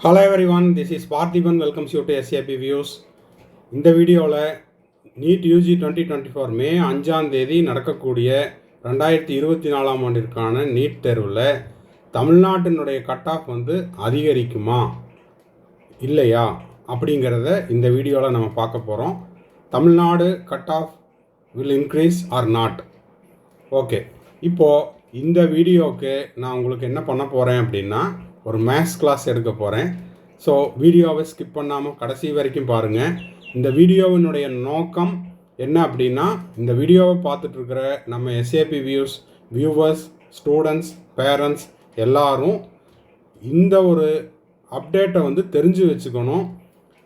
Hello everyone this is Parthiban welcomes you to SAP views இந்த வீடியோவில் NEET UG twenty twenty four May அஞ்சாம் தேதி நடக்கக்கூடிய ரெண்டாயிரத்தி இருபத்தி நாலாம் ஆண்டிற்கான நீட் தேர்வில் தமிழ்நாட்டினுடைய கட் ஆஃப் வந்து அதிகரிக்குமா இல்லையா அப்படிங்கிறத இந்த வீடியோவில் நம்ம பார்க்க போகிறோம் Tamil Nadu cut off will increase or not okay இப்போது இந்த வீடியோவுக்கு நான் உங்களுக்கு என்ன பண்ண போகிறேன் அப்படின்னா ஒரு மேத்ஸ் கிளாஸ் எடுக்க போகிறேன் ஸோ வீடியோவை ஸ்கிப் பண்ணாமல் கடைசி வரைக்கும் பாருங்கள் இந்த வீடியோவினுடைய நோக்கம் என்ன அப்படின்னா இந்த வீடியோவை பார்த்துட்ருக்கிற நம்ம SAP views viewers students parents எல்லாரும் இந்த ஒரு அப்டேட்டை வந்து தெரிஞ்சு வச்சுக்கணும்.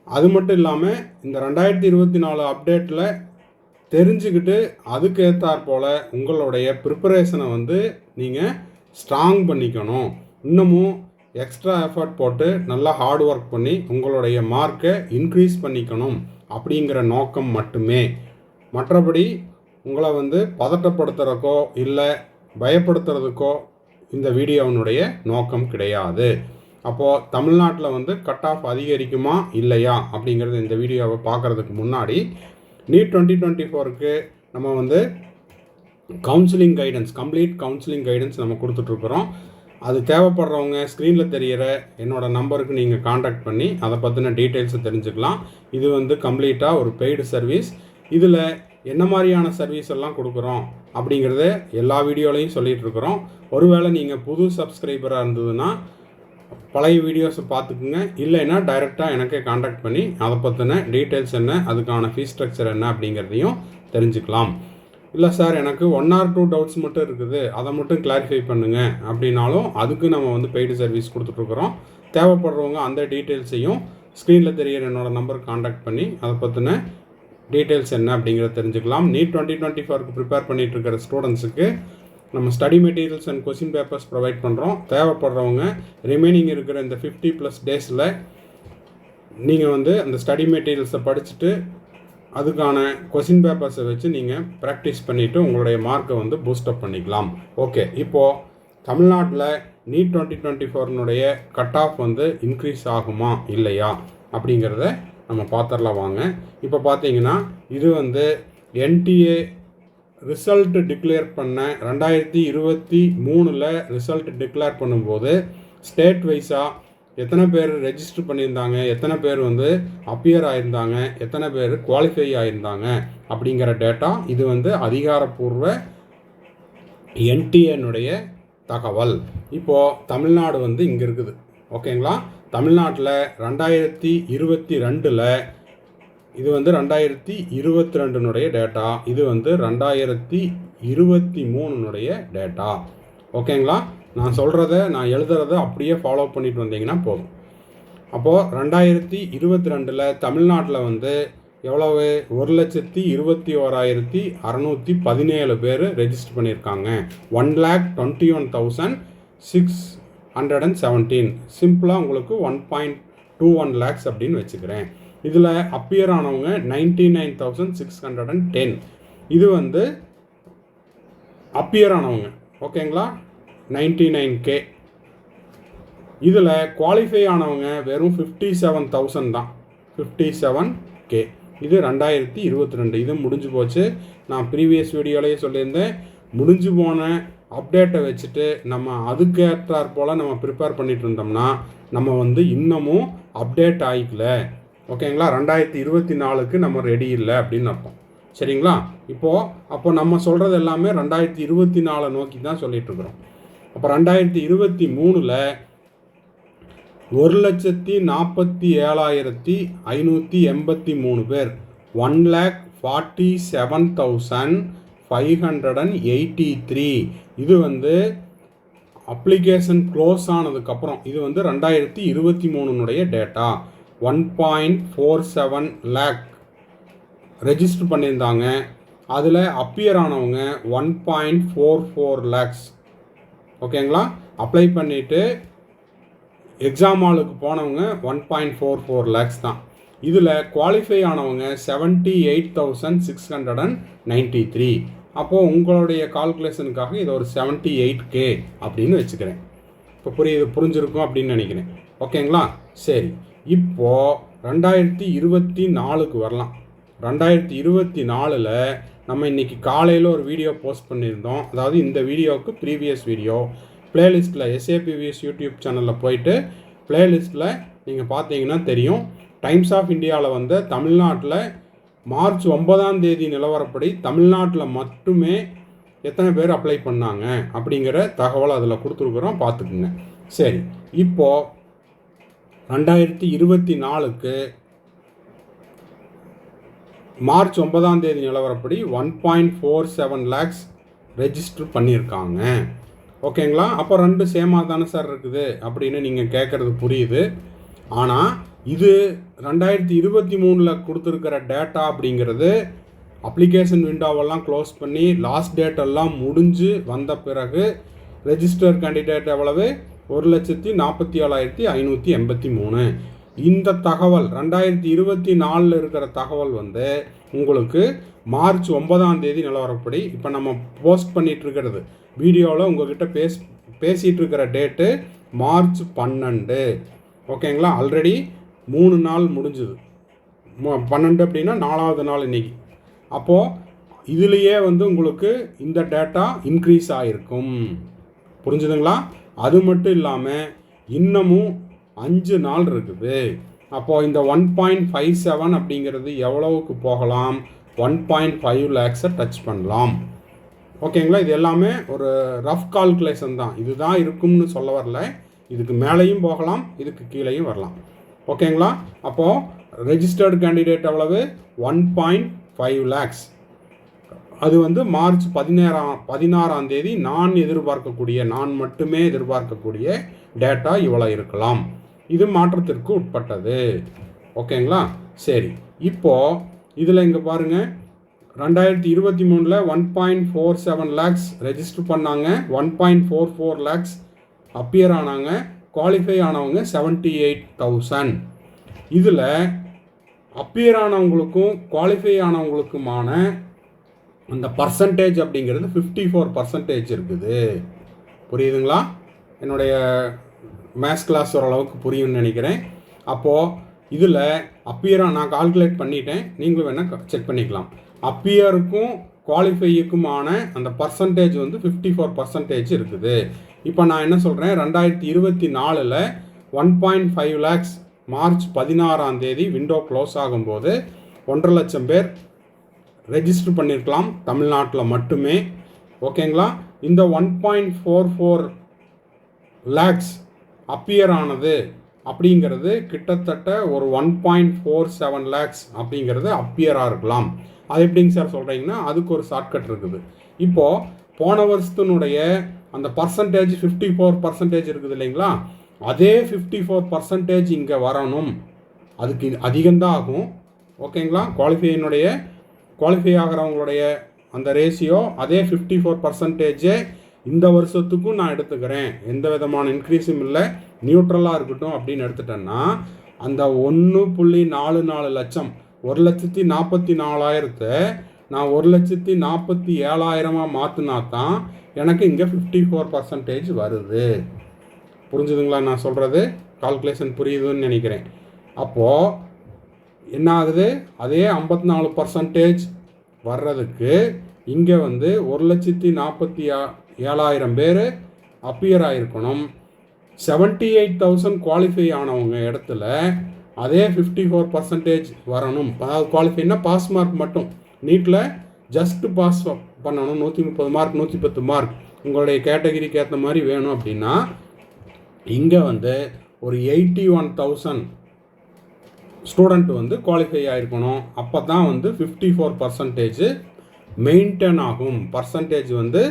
அது மட்டும் இல்லாமல் இந்த ரெண்டாயிரத்தி இருபத்தி நாலு அப்டேட்டில் தெரிஞ்சுக்கிட்டு அதுக்கு ஏற்றாற் போல் உங்களுடைய ப்ரிப்பரேஷனை வந்து நீங்கள் ஸ்ட்ராங் பண்ணிக்கணும். இன்னமும் எக்ஸ்ட்ரா எஃபர்ட் போட்டு நல்லா ஹார்ட் ஒர்க் பண்ணி உங்களுடைய மார்க்கை இன்க்ரீஸ் பண்ணிக்கணும் அப்படிங்கிற நோக்கம் மட்டுமே. மற்றபடி உங்களை வந்து பதட்டப்படுத்துகிறக்கோ இல்லை பயப்படுத்துறதுக்கோ இந்த வீடியோவினுடைய நோக்கம் கிடையாது. அப்போது தமிழ்நாட்டில் வந்து கட் ஆஃப் அதிகரிக்குமா இல்லையா அப்படிங்கிறது இந்த வீடியோவை பார்க்குறதுக்கு முன்னாடி நீட் டுவெண்ட்டி டுவெண்ட்டி ஃபோருக்கு நம்ம வந்து counselling guidance complete counselling guidance நம்ம கொடுத்துட்ருக்குறோம் அது தேவைப்படுறவங்க ஸ்க்ரீனில் தெரிகிற என்னோட நம்பருக்கு நீங்கள் காண்டாக்ட் பண்ணி அதை பற்றின டீட்டெயில்ஸை தெரிஞ்சுக்கலாம். இது வந்து கம்ப்ளீட்டாக ஒரு பெய்டு சர்வீஸ் இதில் என்ன மாதிரியான சர்வீஸ் எல்லாம் கொடுக்குறோம் அப்படிங்கிறத எல்லா வீடியோலையும் சொல்லிகிட்டு இருக்கிறோம். ஒருவேளை நீங்கள் புது சப்ஸ்கிரைபராக இருந்ததுன்னா பழைய வீடியோஸை பார்த்துக்குங்க இல்லைன்னா டைரெக்டாக எனக்கே காண்டாக்ட் பண்ணி அதை பற்றின டீட்டெயில்ஸ் என்ன அதுக்கான ஃபீஸ் ஸ்ட்ரக்சர் என்ன அப்படிங்கிறதையும் தெரிஞ்சுக்கலாம். இல்லை சார் எனக்கு ஒன் ஆர் டூ டவுட்ஸ் மட்டும் இருக்குது. அதை மட்டும் கிளாரிஃபை பண்ணுங்கள் அப்படின்னாலும் அதுக்கு நம்ம வந்து பெய்டு சர்வீஸ் கொடுத்துட்ருக்குறோம். தேவைப்படுறவங்க அந்த டீட்டெயில்ஸையும் ஸ்க்ரீனில் தெரியிற என்னோடய நம்பர் காண்டாக்ட் பண்ணி அதை பற்றின டீட்டெயில்ஸ் என்ன அப்படிங்கிறத தெரிஞ்சுக்கலாம். நீட் டுவெண்ட்டி டுவெண்ட்டி ஃபோருக்கு ப்ரிப்பேர் பண்ணிட்டு இருக்கிற ஸ்டூடெண்ட்ஸுக்கு நம்ம study materials and question papers provide பண்ணுறோம் தேவைப்படுறவங்க ரிமைனிங் இருக்கிற இந்த ஃபிஃப்டி ப்ளஸ் டேஸில் நீங்கள் வந்து அந்த ஸ்டடி மெட்டீரியல்ஸை படிச்சுட்டு அதுக்கான கொஷின் பேப்பர்ஸை வச்சு நீங்கள் ப்ராக்டிஸ் பண்ணிவிட்டு உங்களுடைய மார்க்கை வந்து பூஸ்டப் பண்ணிக்கலாம். ஓகே இப்போது தமிழ்நாட்டில் நீட் டுவெண்ட்டி டுவெண்ட்டி ஃபோர்னுடைய கட் ஆஃப் வந்து இன்க்ரீஸ் ஆகுமா இல்லையா அப்படிங்கிறத நம்ம பார்த்துடலாம் வாங்க. இப்போ பார்த்தீங்கன்னா இது வந்து என்டிஏ ரிசல்ட் டிக்ளேர் பண்ண ரெண்டாயிரத்தி இருபத்தி மூணில் ரிசல்ட் டிக்ளேர் பண்ணும்போது ஸ்டேட் வைஸாக எத்தனை பேர் ரெஜிஸ்டர் பண்ணியிருந்தாங்க? எத்தனை பேர் வந்து அப்பியர் ஆயிருந்தாங்க? எத்தனை பேர் குவாலிஃபை ஆயிருந்தாங்க? அப்படிங்கிற டேட்டா இது வந்து அதிகாரப்பூர்வ என்டிஎனுடைய தகவல். இப்போது தமிழ்நாடு வந்து இங்கே இருக்குது. ஓகேங்களா தமிழ்நாட்டில் ரெண்டாயிரத்தி இருபத்தி ரெண்டில் இது வந்து ரெண்டாயிரத்தி இருபத்தி ரெண்டுனுடைய டேட்டா இது வந்து ரெண்டாயிரத்தி இருபத்தி மூணுனுடைய டேட்டா ஓகேங்களா நான் சொல்கிறத நான் எழுதுறத அப்படியே ஃபாலோ பண்ணிட்டு வந்தீங்கன்னா போதும். அப்போது ரெண்டாயிரத்தி இருபத்தி ரெண்டில் தமிழ்நாட்டில் வந்து எவ்வளவு? ஒரு லட்சத்தி இருபத்தி ஓராயிரத்தி அறநூற்றி பதினேழு பேர் ரெஜிஸ்டர் பண்ணியிருக்காங்க. One lakh twenty one thousand six hundred and seventeen. சிம்பிளாக உங்களுக்கு one point two one lakhs அப்படின்னு வச்சுக்கிறேன். இதில் அப்பியர் ஆனவங்க ninety nine thousand six hundred and ten. இது வந்து அப்பியர் ஆனவங்க. ஓகேங்களா? Ninety nine K. இதில் குவாலிஃபை ஆனவங்க வெறும் ஃபிஃப்டி செவன் தௌசண்ட் தான். ஃபிஃப்டி செவன் கே இது ரெண்டாயிரத்தி இருபத்தி ரெண்டு. இது முடிஞ்சு போச்சு. நான் ப்ரீவியஸ் வீடியோலேயே சொல்லியிருந்தேன். முடிஞ்சு போன அப்டேட்டை வச்சுட்டு நம்ம அதுக்கேற்றாற் போல் நம்ம ப்ரிப்பேர் பண்ணிட்டு இருந்தோம்னா நம்ம வந்து இன்னமும் அப்டேட் ஆகிக்கல ஓகேங்களா ரெண்டாயிரத்தி இருபத்தி நாலுக்கு நம்ம ரெடி இல்லை அப்படின்னு அர்த்தம். சரிங்களா? இப்போது அப்போ நம்ம சொல்கிறது எல்லாமே ரெண்டாயிரத்தி இருபத்தி நாலை நோக்கி தான் சொல்லிகிட்ருக்குறோம் அப்போ ரெண்டாயிரத்தி இருபத்தி மூணில் ஒரு லட்சத்தி நாற்பத்தி ஏழாயிரத்தி ஐநூற்றி எண்பத்தி மூணு பேர். One lakh forty seven thousand five hundred and eighty three இது வந்து அப்ளிகேஷன் க்ளோஸ் ஆனதுக்கப்புறம் இது வந்து ரெண்டாயிரத்தி இருபத்தி மூணுனுடைய data one point four seven lakh register பண்ணியிருந்தாங்க. அதில் அப்பியர் ஆனவங்க one point four four lakhs ஓகேங்களா? அப்ளை பண்ணிவிட்டு எக்ஸாம் ஹாலுக்கு போனவங்க one point four four lakhs தான். இதில் குவாலிஃபை ஆனவங்க seventy eight thousand six hundred and ninety three அப்போது உங்களுடைய கால்குலேஷனுக்காக இதை ஒரு செவன்ட்டி எயிட் கே அப்படின்னு வச்சுக்கிறேன். இப்போ புரியுது புரிஞ்சிருக்கும் அப்படின்னு நினைக்கிறேன். ஓகேங்களா? சரி. இப்போது ரெண்டாயிரத்தி இருபத்தி நாலுக்கு வரலாம். ரெண்டாயிரத்தி இருபத்தி நாலில் நம்ம இன்றைக்கி காலையில் ஒரு வீடியோ போஸ்ட் பண்ணியிருந்தோம். அதாவது இந்த வீடியோவுக்கு ப்ரீவியஸ் வீடியோ பிளேலிஸ்ட்டில் எஸ்ஏபிவிஎஸ் யூடியூப் சேனலில் போயிட்டு பிளேலிஸ்ட்டில் நீங்கள் பார்த்தீங்கன்னா தெரியும். டைம்ஸ் ஆஃப் இந்தியாவில் வந்து தமிழ்நாட்டில் மார்ச் ஒன்பதாம் தேதி நிலவரப்படி தமிழ்நாட்டில் மட்டுமே எத்தனை பேர் அப்ளை பண்ணாங்க அப்படிங்கிற தகவல் அதில் கொடுத்துருக்குறோம். பார்த்துக்குங்க சரி இப்போது ரெண்டாயிரத்தி இருபத்தி நாலுக்கு மார்ச் ஒன்பதாம் தேதி நிலவரப்படி one point four seven lakhs register பண்ணியிருக்காங்க. ஓகேங்களா? அப்போ ரெண்டு சேமாக தானே சார் இருக்குது அப்படின்னு நீங்கள் கேட்குறது புரியுது. ஆனால் இது ரெண்டாயிரத்தி இருபத்தி மூணில் கொடுத்துருக்கிற டேட்டா அப்படிங்கிறது அப்ளிகேஷன் விண்டோவெல்லாம் க்ளோஸ் பண்ணி லாஸ்ட் டேட்டெல்லாம் முடிஞ்சு வந்த பிறகு ரெஜிஸ்டர் கேண்டிடேட் எவ்வளவு? ஒரு லட்சத்தி நாற்பத்தி ஏழாயிரத்தி ஐநூற்றி எண்பத்தி மூணு. இந்த தகவல் ரெண்டாயிரத்தி இருபத்தி நாலில் இருக்கிற தகவல் வந்து உங்களுக்கு மார்ச் ஒன்பதாம் தேதி நிலவரப்படி இப்போ நம்ம போஸ்ட் பண்ணிட்டு இருக்கிறது வீடியோவில் உங்ககிட்ட பேஸ் பேசிகிட்டு இருக்கிற டேட்டு மார்ச் பன்னெண்டு. ஓகேங்களா? ஆல்ரெடி மூணு நாள் முடிஞ்சுது. பன்னெண்டு அப்படின்னா நாலாவது நாள் இன்னைக்கு. அப்போது இதுலேயே வந்து உங்களுக்கு இந்த டேட்டா இன்க்ரீஸ் ஆகிருக்கும் புரிஞ்சுதுங்களா? அது மட்டும் இல்லாமல் இன்னமும் அஞ்சு நாள் இருக்குது. அப்போது இந்த ஒன் பாயிண்ட் ஃபைவ் செவன் அப்படிங்கிறது எவ்வளவுக்கு போகலாம்? ஒன் பாயிண்ட் ஃபைவ் லேக்ஸை டச் பண்ணலாம். ஓகேங்களா? இது எல்லாமே ஒரு ரஃப் கால்குலேஷன் தான். இதுதான் இருக்கும்னு சொல்ல வரல. இதுக்கு மேலேயும் போகலாம் இதுக்கு கீழேயும் வரலாம். ஓகேங்களா? அப்போது ரெஜிஸ்டர்டு கேண்டிடேட் எவ்வளவு? One point five lakhs. அது வந்து மார்ச் பதினேறாம் பதினாறாம் தேதி நான் எதிர்பார்க்கக்கூடிய நான் மட்டுமே எதிர்பார்க்கக்கூடிய டேட்டா இவ்வளோ இருக்கலாம். இது மாற்றத்திற்கு உட்பட்டது. ஓகேங்களா? சரி. இப்போது இதில் இங்கே பாருங்கள் ரெண்டாயிரத்தி இருபத்தி மூணில் one point four seven lakhs register பண்ணாங்க. One point four four lakhs appear ஆனாங்க. குவாலிஃபை ஆனவங்க செவன்ட்டி எயிட் தௌசண்ட் இதில் அப்பியர் ஆனவங்களுக்கும் குவாலிஃபை ஆனவங்களுக்குமான அந்த பர்சன்டேஜ் அப்படிங்கிறது ஃபிஃப்டி ஃபோர் பர்சன்டேஜ் இருக்குது. புரியுதுங்களா? என்னுடைய மேத்ஸ் கிளாஸ் ஓரளவுக்கு புரியும்னு நினைக்கிறேன். அப்போது இதில் அப்பியராக நான் கால்குலேட் பண்ணிட்டேன். நீங்களும் வேணால் செக் பண்ணிக்கலாம். அப்பியருக்கும் குவாலிஃபையுக்குமான அந்த பர்சன்டேஜ் வந்து ஃபிஃப்டி ஃபோர் பர்சன்டேஜ் இருக்குது. இப்போ நான் என்ன சொல்கிறேன் ரெண்டாயிரத்தி இருபத்தி நாலில் one point five lakhs March பதினாறாம் தேதி விண்டோ க்ளோஸ் ஆகும்போது ஒன்றரை லட்சம் பேர் ரெஜிஸ்டர் பண்ணியிருக்கலாம் தமிழ்நாட்டில் மட்டுமே. ஓகேங்களா இந்த one point four four lakhs appear ஆனது அப்படிங்கிறது கிட்டத்தட்ட ஒரு one point four seven lakhs அப்படிங்கிறது அப்பியராக இருக்கலாம். அது எப்படிங்க சார் சொல்கிறீங்கன்னா அதுக்கு ஒரு ஷார்ட்கட் இருக்குது. இப்போது போன வருஷத்தினுடைய அந்த பர்சன்டேஜ் ஃபிஃப்டி ஃபோர் பர்சன்டேஜ் இருக்குது இல்லைங்களா? அதே ஃபிஃப்டி ஃபோர் பர்சன்டேஜ் இங்கே வரணும். அதுக்கு அதிகம்தான் ஆகும். ஓகேங்களா? குவாலிஃபையினுடைய குவாலிஃபை ஆகிறவங்களுடைய அந்த ரேஷியோ அதே ஃபிஃப்டி ஃபோர் பர்சன்டேஜே இந்த வருஷத்துக்கும் நான் எடுத்துக்கிறேன். எந்த விதமான இன்க்ரீஸும் இல்லை. நியூட்ரலாக இருக்கட்டும் அப்படின்னு எடுத்துட்டேன்னா அந்த ஒன்று புள்ளி நாலு நாலு லட்சம் ஒரு லட்சத்தி நாற்பத்தி நாலாயிரத்தை நான் ஒரு லட்சத்தி நாற்பத்தி ஏழாயிரமாக மாற்றினா தான் எனக்கு இங்கே ஃபிஃப்டி ஃபோர் பர்சன்டேஜ் வருது. புரிஞ்சுதுங்களா நான் சொல்கிறது கால்குலேஷன் புரியுதுன்னு நினைக்கிறேன். அப்போது என்ன ஆகுது? அதே ஐம்பத்தி நாலு பர்சன்டேஜ் வர்றதுக்கு இங்கே வந்து ஒரு லட்சத்தி நாற்பத்தி ஏழாயிரம் பேர் அப்பியர் ஆகிருக்கணும் செவன்ட்டி எயிட் தௌசண்ட் குவாலிஃபை ஆனவங்க இடத்துல அதே ஃபிஃப்டி ஃபோர் பர்சன்டேஜ் வரணும். அதாவது குவாலிஃபைனா பாஸ் மார்க் மட்டும். நீட்டில் ஜஸ்ட் பாஸ் பண்ணணும். நூற்றி முப்பது மார்க் நூற்றி பத்து மார்க் உங்களுடைய கேட்டகிரிக்கு ஏற்ற மாதிரி வேணும் அப்படின்னா இங்கே வந்து ஒரு எயிட்டி ஒன் தௌசண்ட் ஸ்டூடெண்ட் வந்து குவாலிஃபை ஆகிருக்கணும் அப்போ தான் வந்து ஃபிஃப்டி ஃபோர் பர்சன்டேஜ் மெயின்டைன் ஆகும். பர்சன்டேஜ் வந்து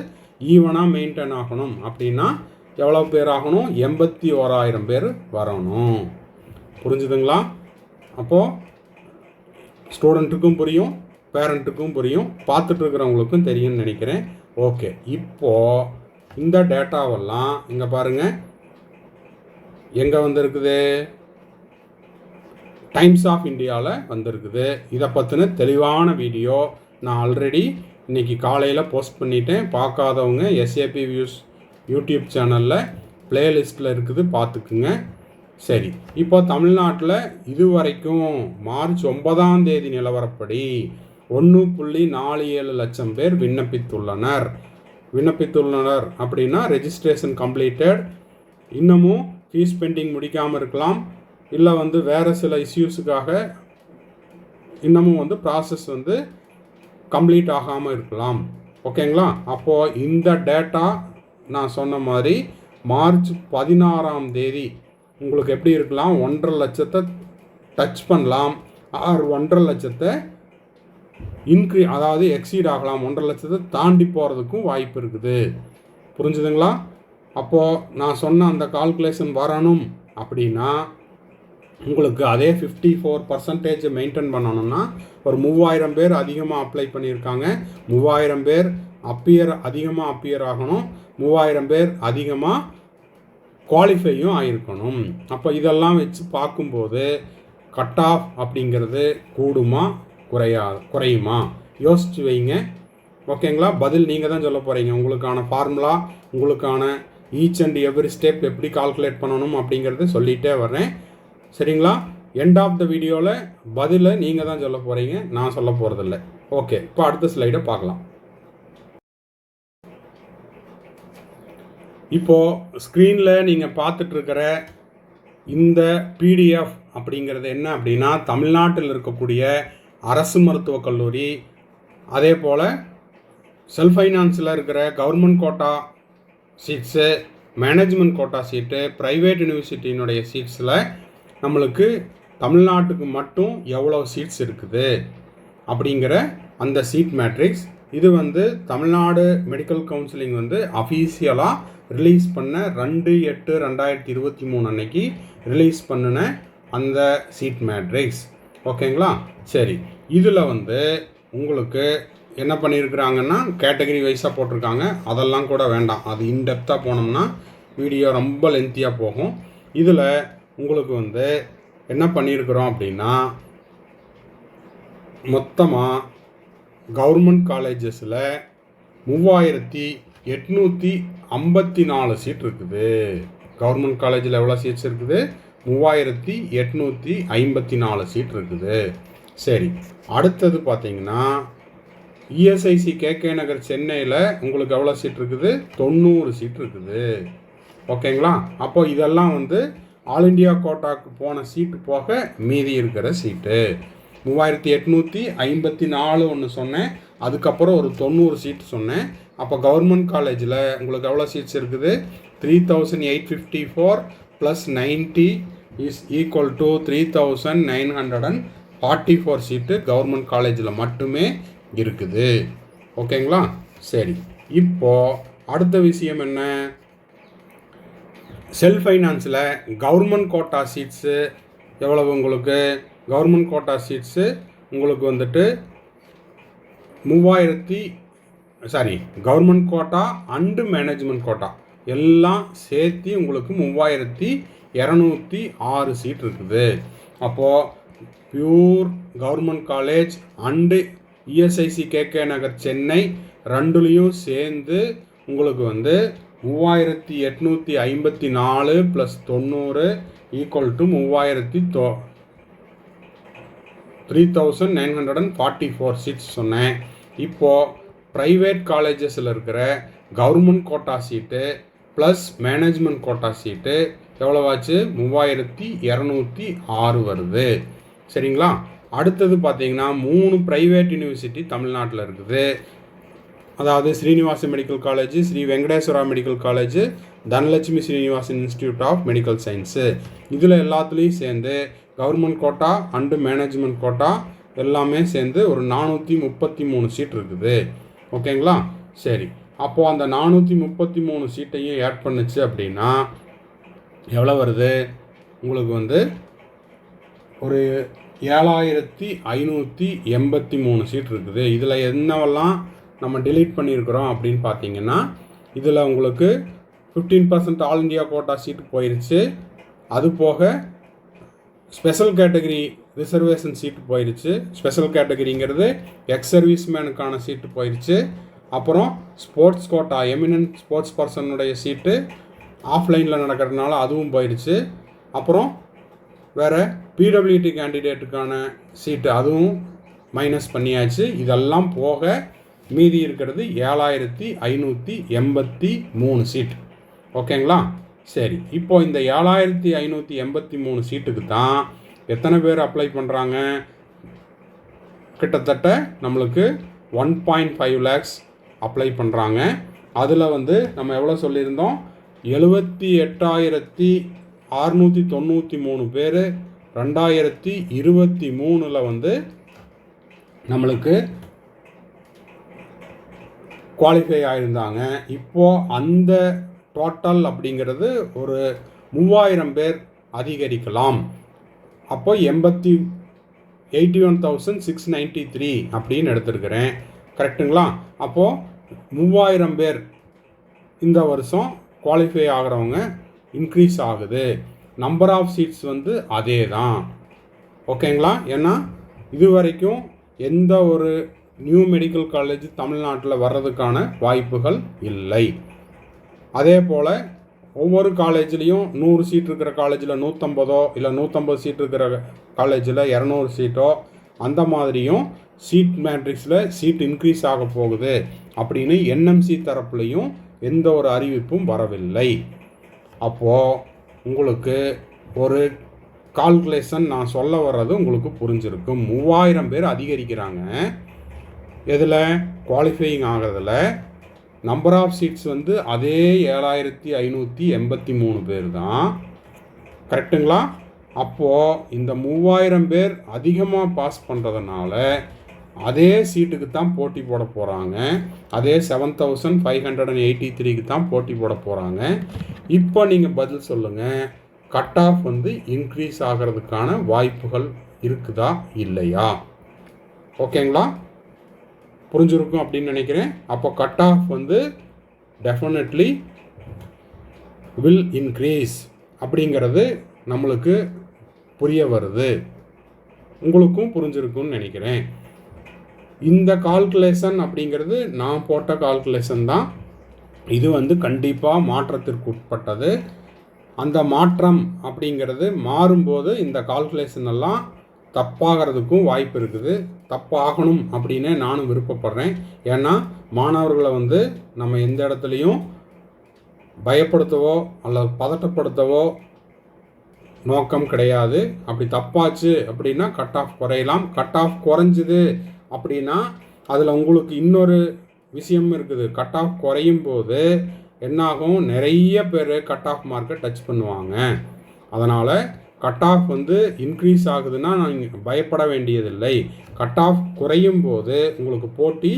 ஈவனாக மெயின்டைன் ஆகணும். அப்படின்னா எவ்வளோ பேர் ஆகணும்? எண்பத்தி ஓராயிரம் பேர் வரணும். புரிஞ்சுதுங்களா? அப்போது ஸ்டூடெண்ட்டுக்கும் புரியும் பேரண்ட்டுக்கும் புரியும் பார்த்துட்டு இருக்கிறவங்களுக்கும் தெரியும்னு நினைக்கிறேன். ஓகே இப்போது இந்த டேட்டாவெல்லாம் இங்கே பாருங்கள் எங்கே வந்திருக்குது? டைம்ஸ் ஆஃப் இந்தியாவில் வந்திருக்குது. இதை பற்றின தெளிவான வீடியோ நான் ஆல்ரெடி இன்னைக்கு காலையில் போஸ்ட் பண்ணிட்டேன். பார்க்காதவங்க எஸ்ஏபி வியூஸ் யூடியூப் சேனலில் பிளேலிஸ்ட்டில் இருக்குது பார்த்துக்குங்க. சரி இப்போ தமிழ்நாட்டில் இதுவரைக்கும் மார்ச் ஒன்பதாம் தேதி நிலவரப்படி ஒன்று புள்ளி நாலு ஏழு லட்சம் பேர் விண்ணப்பித்துள்ளனர். விண்ணப்பித்துள்ளனர் அப்படின்னா ரெஜிஸ்ட்ரேஷன் கம்ப்ளீட்டட் இன்னமும் ஃபீஸ் பெண்டிங் முடிக்காமல் இருக்கலாம். இல்லை வந்து வேறு சில இஷ்யூஸுக்காக இன்னமும் வந்து ப்ராசஸ் வந்து கம்ப்ளீட் ஆகாமல் இருக்கலாம். ஓகேங்களா? அப்போது இந்த டேட்டா நான் சொன்ன மாதிரி மார்ச் பதினாறாம் தேதி உங்களுக்கு எப்படி இருக்கலாம்? ஒன்றரை லட்சத்தை டச் பண்ணலாம். ஆர் ஒன்றரை லட்சத்தை இன்க்ரீ அதாவது எக்ஸீட் ஆகலாம். ஒன்றரை லட்சத்தை தாண்டி போகிறதுக்கும் வாய்ப்பு இருக்குது. புரிஞ்சுதுங்களா? அப்போது நான் சொன்ன அந்த கால்குலேஷன் வரணும் அப்படின்னா உங்களுக்கு அதே ஃபிஃப்டி ஃபோர் பர்சன்டேஜ் மெயின்டைன் பண்ணணும்னா ஒரு மூவாயிரம் பேர் அதிகமாக அப்ளை பண்ணியிருக்காங்க. மூவாயிரம் பேர் அப்பியர் அதிகமாக அப்பியர் ஆகணும். மூவாயிரம் பேர் அதிகமாக குவாலிஃபையும் ஆகிருக்கணும் அப்போ இதெல்லாம் வச்சு பார்க்கும்போது கட் ஆஃப் அப்படிங்கிறது கூடுமா குறையா குறையுமா? யோசிச்சு வைங்க. ஓகேங்களா பதில் நீங்கள் தான் சொல்ல போகிறீங்க உங்களுக்கான ஃபார்முலா உங்களுக்கான ஈச் அண்ட் எவ்ரி ஸ்டெப் எப்படி கால்குலேட் பண்ணணும் அப்படிங்கிறது சொல்லிகிட்டே வர்றேன். சரிங்களா? எண்ட் ஆஃப் த வீடியோவில் பதிலை நீங்கள் தான் சொல்ல போகிறீங்க நான் சொல்ல போகிறதில்ல ஓகே இப்போ அடுத்த ஸ்லைடை பார்க்கலாம். இப்போது ஸ்க்ரீனில் நீங்கள் பார்த்துட்ருக்கிற இந்த பிடிஎஃப் அப்படிங்கிறது என்ன அப்படின்னா தமிழ்நாட்டில் இருக்கக்கூடிய அரசு மருத்துவக் கல்லூரி அதே போல் செல்ஃப் ஃபைனான்ஸில் இருக்கிற government quota seats management quota seat private யூனிவர்சிட்டியினுடைய சீட்ஸில் நம்மளுக்கு தமிழ்நாட்டுக்கு மட்டும் எவ்வளோ சீட்ஸ் இருக்குது அப்படிங்கிற அந்த சீட் மேட்ரிக்ஸ் இது வந்து தமிழ்நாடு மெடிக்கல் கவுன்சிலிங் வந்து அஃபீஷியலாக ரிலீஸ் பண்ண ரெண்டு எட்டு ரெண்டாயிரத்தி இருபத்தி மூணு அன்னைக்கு ரிலீஸ் பண்ணின அந்த சீட் மேட்ரிக்ஸ் ஓகேங்களா? சரி. இதில் வந்து உங்களுக்கு என்ன பண்ணியிருக்கிறாங்கன்னா கேட்டகரி வைஸாக போட்டிருக்காங்க. அதெல்லாம் கூட வேண்டாம். அது இன்டெப்த்தாக போனோம்னா வீடியோ ரொம்ப லென்த்தியாக போகும். இதில் உங்களுக்கு வந்து என்ன பண்ணியிருக்கிறோம் அப்படின்னா மொத்தமாக கவர்மெண்ட் காலேஜஸில் மூவாயிரத்தி எட்நூற்றி ஐம்பத்தி நாலு சீட் இருக்குது. கவர்மெண்ட் காலேஜில் எவ்வளோ சீட்ஸ் இருக்குது? மூவாயிரத்தி எட்நூற்றி ஐம்பத்தி நாலு சீட் இருக்குது. சரி அடுத்தது பார்த்தீங்கன்னா இஎஸ்ஐசி கேகே நகர் சென்னையில் உங்களுக்கு எவ்வளோ சீட் இருக்குது? தொண்ணூறு சீட் இருக்குது. ஓகேங்களா? அப்போ இதெல்லாம் வந்து ஆல் இண்டியா கோட்டாக்கு போன சீட்டு போக மீதி இருக்கிற சீட்டு. மூவாயிரத்தி எட்நூற்றி ஐம்பத்தி நாலு ஒன்று சொன்னேன். அதுக்கப்புறம் ஒரு தொண்ணூறு சீட்டு சொன்னேன். அப்போ கவர்மெண்ட் காலேஜில் உங்களுக்கு எவ்வளோ சீட்ஸ் இருக்குது? Three thousand eight fifty four plus ninety is equal to three thousand nine hundred and forty four seat government காலேஜில் மட்டுமே இருக்குது. ஓகேங்களா சரி. இப்போது அடுத்த விஷயம் என்ன? செல்ஃப் ஃபைனான்ஸில் கவர்மெண்ட் கோட்டா சீட்ஸு எவ்வளவு உங்களுக்கு? கவர்மெண்ட் கோட்டா சீட்ஸு உங்களுக்கு வந்துட்டு மூவாயிரத்தி sorry government quota and management quota எல்லாம் சேர்த்து உங்களுக்கு மூவாயிரத்தி இரநூத்தி ஆறு சீட் இருக்குது. அப்போது pure government college and ESIC KK Nagar Chennai ரெண்டுலேயும் சேர்ந்து உங்களுக்கு வந்து மூவாயிரத்தி எட்நூற்றி ஐம்பத்தி நாலு ப்ளஸ் தொண்ணூறு ஈக்குவல் டு மூவாயிரத்தி தொ three thousand nine hundred and forty four seats சொன்னேன் இப்போது ப்ரைவேட் காலேஜஸில் இருக்கிற government quota seat plus management quota seat எவ்வளோவாச்சு? மூவாயிரத்தி இரநூத்தி ஆறு வருது. சரிங்களா? அடுத்தது பார்த்தீங்கன்னா மூணு ப்ரைவேட் யூனிவர்சிட்டி தமிழ்நாட்டில் இருக்குது. அதாவது Srinivasa medical college Sri Venkateswara medical college Dhanalakshmi Srinivasan institute of medical science இதில் எல்லாத்துலேயும் சேர்ந்து government quota and management quota எல்லாமே சேர்ந்து ஒரு நானூற்றி முப்பத்தி மூணு சீட் இருக்குது. ஓகேங்களா சரி. அப்போது அந்த நானூற்றி முப்பத்தி மூணு சீட்டையும் ஆட் பண்ணுச்சு அப்படின்னா எவ்வளோ வருது? உங்களுக்கு வந்து ஒரு ஏழாயிரத்தி ஐநூற்றி எண்பத்தி மூணு சீட் இருக்குது. இதில் என்னவெல்லாம் நம்ம டெலீட் பண்ணியிருக்கிறோம் அப்படின்னு பார்த்தீங்கன்னா இதில் உங்களுக்கு fifteen percent all India quota seat போயிருச்சு. அது போக ஸ்பெஷல் கேட்டகரி ரிசர்வேஷன் சீட்டு போயிருச்சு. ஸ்பெஷல் கேட்டகரிங்கிறது எக்ஸ் சர்வீஸ்மேனுக்கான சீட்டு போயிடுச்சு அப்புறம் ஸ்போர்ட்ஸ் கோட்டா எமினன்ட் ஸ்போர்ட்ஸ் பர்சனுடைய சீட்டு ஆஃப்லைனில் நடக்கிறதுனால அதுவும் போயிடுச்சு அப்புறம் வேறு பிடபிள்யூடி கேண்டிடேட்டுக்கான சீட்டு அதுவும் மைனஸ் பண்ணியாச்சு. இதெல்லாம் போக மீதி இருக்கிறது ஏழாயிரத்தி ஐநூற்றி எண்பத்தி மூணு சீட் ஓகேங்களா சரி. இப்போது இந்த ஏழாயிரத்தி ஐநூற்றி எண்பத்தி மூணு சீட்டுக்கு தான் எத்தனை பேர் அப்ளை பண்ணுறாங்க கிட்டத்தட்ட நம்மளுக்கு one point five lakhs apply பண்ணுறாங்க அதில் வந்து நம்ம எவ்வளோ சொல்லியிருந்தோம்? எழுபத்தி எட்டாயிரத்தி அறுநூற்றி தொண்ணூற்றி மூணு பேர். ரெண்டாயிரத்தி இருபத்தி மூணில் வந்து நம்மளுக்கு குவாலிஃபை ஆகியிருந்தாங்க இப்போது அந்த டோட்டல் அப்படிங்கிறது ஒரு மூவாயிரம் பேர் அதிகரிக்கலாம். அப்போ எண்பத்தி eighty one thousand six ninety three அப்படின்னு எடுத்திருக்கிறேன். கரெக்டுங்களா அப்போது மூவாயிரம் பேர் இந்த வருஷம் குவாலிஃபை ஆகிறவங்க இன்க்ரீஸ் ஆகுது. நம்பர் ஆஃப் சீட்ஸ் வந்து அதே தான் ஓகேங்களா ஏன்னா இது வரைக்கும் எந்த ஒரு நியூ மெடிக்கல் காலேஜ் தமிழ்நாட்டில் வர்றதுக்கான வாய்ப்புகள் இல்லை. அதே போல் ஒவ்வொரு காலேஜ்லேயும் நூறு சீட் இருக்கிற காலேஜில் நூற்றம்பதோ இல்லை நூற்றம்பது சீட் இருக்கிற காலேஜில் இரநூறு சீட்டோ அந்த மாதிரியும் சீட் மேட்ரிக்ஸில் சீட் இன்க்ரீஸ் ஆக போகுது அப்படின்னு என்எம்சி தரப்புலையும் எந்த ஒரு அறிவிப்பும் வரவில்லை. அப்போது உங்களுக்கு ஒரு கால்குலேஷன் நான் சொல்ல வர்றது உங்களுக்கு புரிஞ்சிருக்கும். மூவாயிரம் பேர் அதிகரிக்கிறாங்க. எதில்? குவாலிஃபையிங் ஆகிறதுல. நம்பர் ஆஃப் சீட்ஸ் வந்து அதே ஏழாயிரத்தி ஐநூற்றி எண்பத்தி மூணு பேர் தான் கரெக்டுங்களா அப்போது இந்த மூவாயிரம் பேர் அதிகமாக பாஸ் பண்ணுறதுனால அதே சீட்டுக்கு தான் போட்டி போட போகிறாங்க அதே seven thousand five hundred and eighty த்ரீக்கு தான் போட்டி போட போகிறாங்க இப்போ நீங்கள் பதில் சொல்லுங்கள் கட் ஆஃப் வந்து இன்க்ரீஸ் ஆகிறதுக்கான வாய்ப்புகள் இருக்குதா? இல்லையா? ஓகேங்களா புரிஞ்சிருக்கும் அப்படின்னு நினைக்கிறேன். அப்போ கட் ஆஃப் வந்து டெஃபினெட்லி வில் இன்க்ரீஸ் அப்படிங்கிறது நம்மளுக்கு புரிய வருது. உங்களுக்கும் புரிஞ்சிருக்கும்னு நினைக்கிறேன். இந்த கால்குலேஷன் அப்படிங்கிறது நான் போட்ட கால்குலேஷன் தான். இது வந்து கண்டிப்பாக மாற்றத்திற்கு உட்பட்டது அந்த மாற்றம் அப்படிங்கிறது மாறும்போது இந்த கால்குலேஷன் எல்லாம் தப்பாகிறதுக்கும் வாய்ப்பு இருக்குது. தப்பாகணும் அப்படின்னு நானும் விருப்பப்படுறேன். ஏன்னா மாணவர்களை வந்து நம்ம எந்த இடத்துலையும் பயப்படுத்தவோ அல்லது பதட்டப்படுத்தவோ நோக்கம் கிடையாது. அப்படி தப்பாச்சு அப்படின்னா கட் ஆஃப் குறையலாம். கட் ஆஃப் குறைஞ்சிது அப்படின்னா அதில் உங்களுக்கு இன்னொரு விஷயம் இருக்குது. கட் ஆஃப் குறையும் போது என்னாகும்? நிறைய பேர் கட் ஆஃப் மார்க்கை டச் பண்ணுவாங்க. அதனால் கட் ஆஃப் வந்து இன்க்ரீஸ் ஆகுதுன்னா நீங்கள் பயப்பட வேண்டியதில்லை. கட் ஆஃப் குறையும் போது உங்களுக்கு போட்டி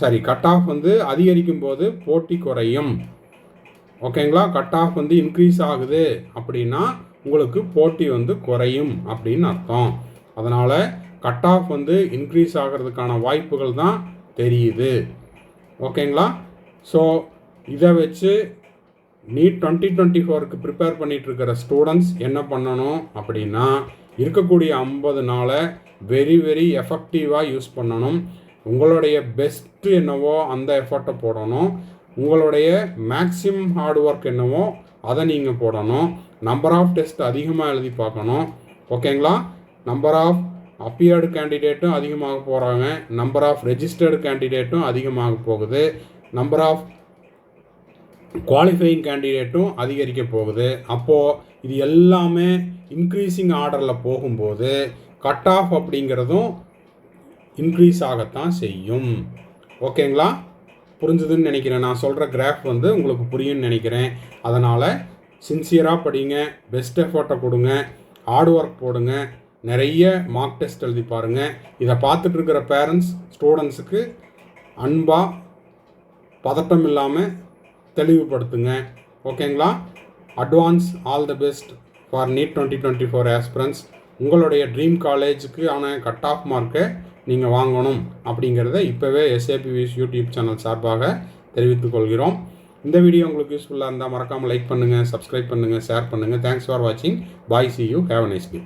சாரி கட் ஆஃப் வந்து அதிகரிக்கும் போது போட்டி குறையும். ஓகேங்களா கட் ஆஃப் வந்து இன்க்ரீஸ் ஆகுது அப்படின்னா உங்களுக்கு போட்டி வந்து குறையும் அப்படின்னு அர்த்தம். அதனால் கட் ஆஃப் வந்து இன்க்ரீஸ் ஆகிறதுக்கான வாய்ப்புகள் தான் தெரியுது. ஓகேங்களா ஸோ இதை வச்சு நீட் டுவெண்ட்டி டுவெண்ட்டி ஃபோருக்கு ப்ரிப்பேர் பண்ணிகிட்ருக்கிற ஸ்டூடெண்ட்ஸ் என்ன பண்ணணும் அப்படின்னா இருக்கக்கூடிய ஐம்பது நாளை வெரி வெரி எஃபெக்டிவாக யூஸ் பண்ணணும். உங்களுடைய பெஸ்ட்டு என்னவோ அந்த எஃபர்ட்டை போடணும். உங்களுடைய மேக்ஸிமம் ஹார்ட் ஒர்க் என்னவோ அதை நீங்கள் போடணும். நம்பர் ஆஃப் டெஸ்ட் அதிகமாக எழுதி பார்க்கணும். ஓகேங்களா நம்பர் ஆஃப் அப்பியர்டு கேண்டிடேட்டும் அதிகமாக போகிறாங்க நம்பர் ஆஃப் ரெஜிஸ்டர்டு கேண்டிடேட்டும் அதிகமாக போகுது. நம்பர் ஆஃப் குவாலிஃபையிங் கேண்டிடேட்டும் அதிகரிக்க போகுது. அப்போது இது எல்லாமே இன்க்ரீஸிங் ஆர்டரில் போகும்போது கட் ஆஃப் அப்படிங்கிறதும் இன்க்ரீஸ் ஆகத்தான் செய்யும். ஓகேங்களா புரிஞ்சுதுன்னு நினைக்கிறேன். நான் சொல்கிற கிராஃப் வந்து உங்களுக்கு புரியும்னு நினைக்கிறேன். அதனால் சின்சியராக படிங்க பெஸ்ட் எஃபர்ட்டை கொடுங்க ஹார்ட் ஒர்க் போடுங்க நிறைய மார்க் டெஸ்ட் எழுதி பாருங்கள் இதை பார்த்துட்டு இருக்கிற பேரண்ட்ஸ் ஸ்டூடெண்ட்ஸுக்கு அன்பாக பதட்டம் இல்லாமல் தெளிவுபடுத்துங்க. ஓகேங்களா? Advance all the best for NEET twenty twenty four aspirants உங்களுடைய ட்ரீம் காலேஜுக்கு ஆன கட் ஆஃப் மார்க்கை நீங்கள் வாங்கணும் அப்படிங்கிறத இப்போவே எஸ்ஏபிவிஸ் யூடியூப் சேனல் சார்பாக தெரிவித்துக் கொள்கிறோம். இந்த வீடியோ உங்களுக்கு யூஸ்ஃபுல்லாக இருந்தால் மறக்காமல் லைக் பண்ணுங்கள் சப்ஸ்கிரைப் பண்ணுங்கள் ஷேர் பண்ணுங்கள் தேங்க்ஸ் ஃபார் வாட்சிங் bye see you have nice day